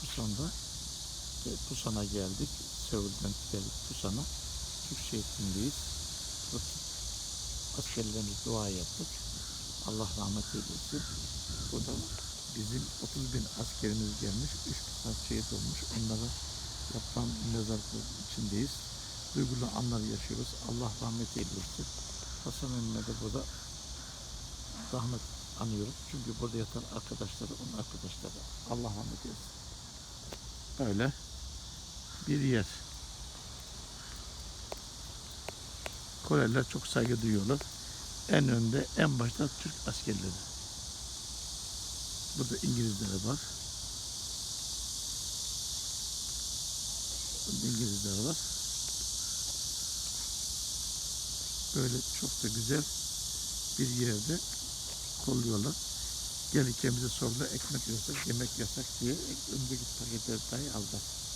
Pusan'da e, Pusan'a geldik. Seul'den geldik Pusan'a. Türk. Burada askerlerimiz dua yaptık. Allah rahmet eylesin. Burada bizim 30 bin askerimiz gelmiş. 3 bin şehit olmuş. Onlara yapılan mezarlık içindeyiz. Duygulu anlar yaşıyoruz. Allah rahmet eylesin. Hasan Emre'de de burada rahmet anıyoruz. Çünkü burada yatan arkadaşları, onun arkadaşları. Allah rahmet eylesin. Öyle bir yer. Koreliler çok saygı duyuyorlar. En önde, en başta Türk askerleri. Burada İngilizler var. İngilizler var. Böyle çok da güzel bir yerde kolluyorlar. Gelirken bize sordular ekmek yasak, yemek yasak diye öndeki paketleri dahi aldılar.